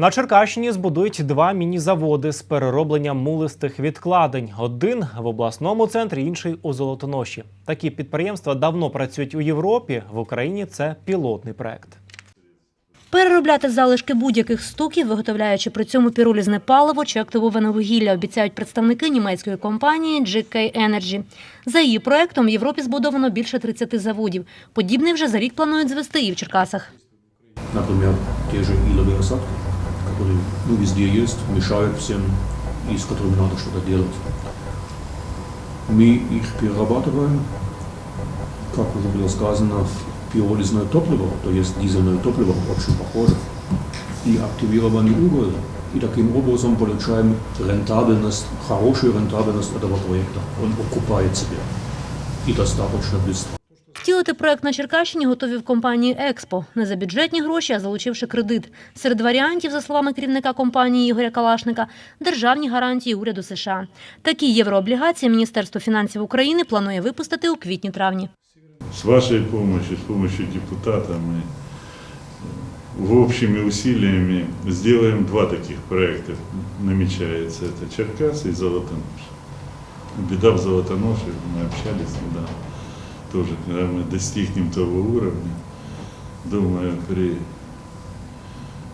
На Черкащині збудують два міні-заводи з перероблення мулистих відкладень. Один в обласному центрі, інший у Золотоноші. Такі підприємства давно працюють у Європі. В Україні це пілотний проект. Переробляти залишки будь-яких стоків, виготовляючи при цьому піролізне паливо чи активоване вугілля, обіцяють представники німецької компанії GK Energy. За її проектом в Європі збудовано більше 30 заводів. Подібний вже за рік планують звести і в Черкасах. Например, те же иловые осадки, которые ну, везде есть, мешают всем и с которыми надо что-то делать. Мы их перерабатываем, как уже было сказано, в пиролизное топливо, то есть дизельное топливо, очень похоже, и активированный уголь. И таким образом получаем рентабельность, хорошую рентабельность этого проекта. Он окупает себя. И достаточно быстро. Втілити проект на Черкащині готові в компанії Експо. Не за бюджетні гроші, а залучивши кредит. Серед варіантів, за словами керівника компанії Ігоря Калашника, державні гарантії уряду США. Такі єврооблігації Міністерство фінансів України планує випустити у квітні-травні. С вашей помощью, с помощью депутата мы в общими усилиями сделаем два таких проекта. Намечается это Черкасы и Золотонош. Беда в Золотоноше, мы общались, да, тоже, когда мы достигнем того уровня, думаю, при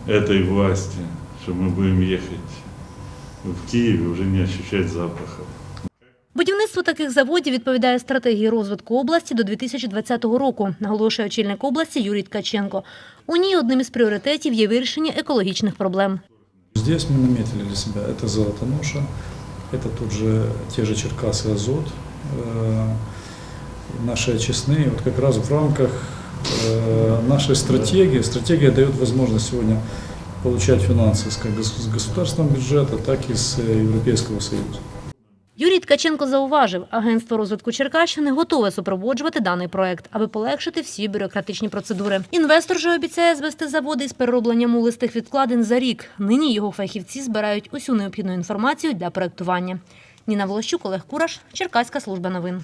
этой власти, что мы будем ехать в Киеве, уже не ощущать запахов. Будівництво таких заводів відповідає стратегії розвитку області до 2020 року, наголошує очільник області Юрій Ткаченко. У ній одним із пріоритетів є вирішення екологічних проблем. Здесь мы наметили для себя, это Золотоноша, это тут же те же Черкасы Азот, э, наши очистные. Вот как раз в рамках э, нашей стратегии, стратегия дает возможность сегодня получать финансы как с государственного бюджета, так и с э, Европейского Союза. Юрій Ткаченко зауважив, агентство розвитку Черкащини готове супроводжувати даний проект, аби полегшити всі бюрократичні процедури. Інвестор же обіцяє звести заводи із переробленням мулистих відкладин за рік. Нині його фахівці збирають усю необхідну інформацію для проектування. Ніна Волощук, Олег Кураш, Черкаська служба новин.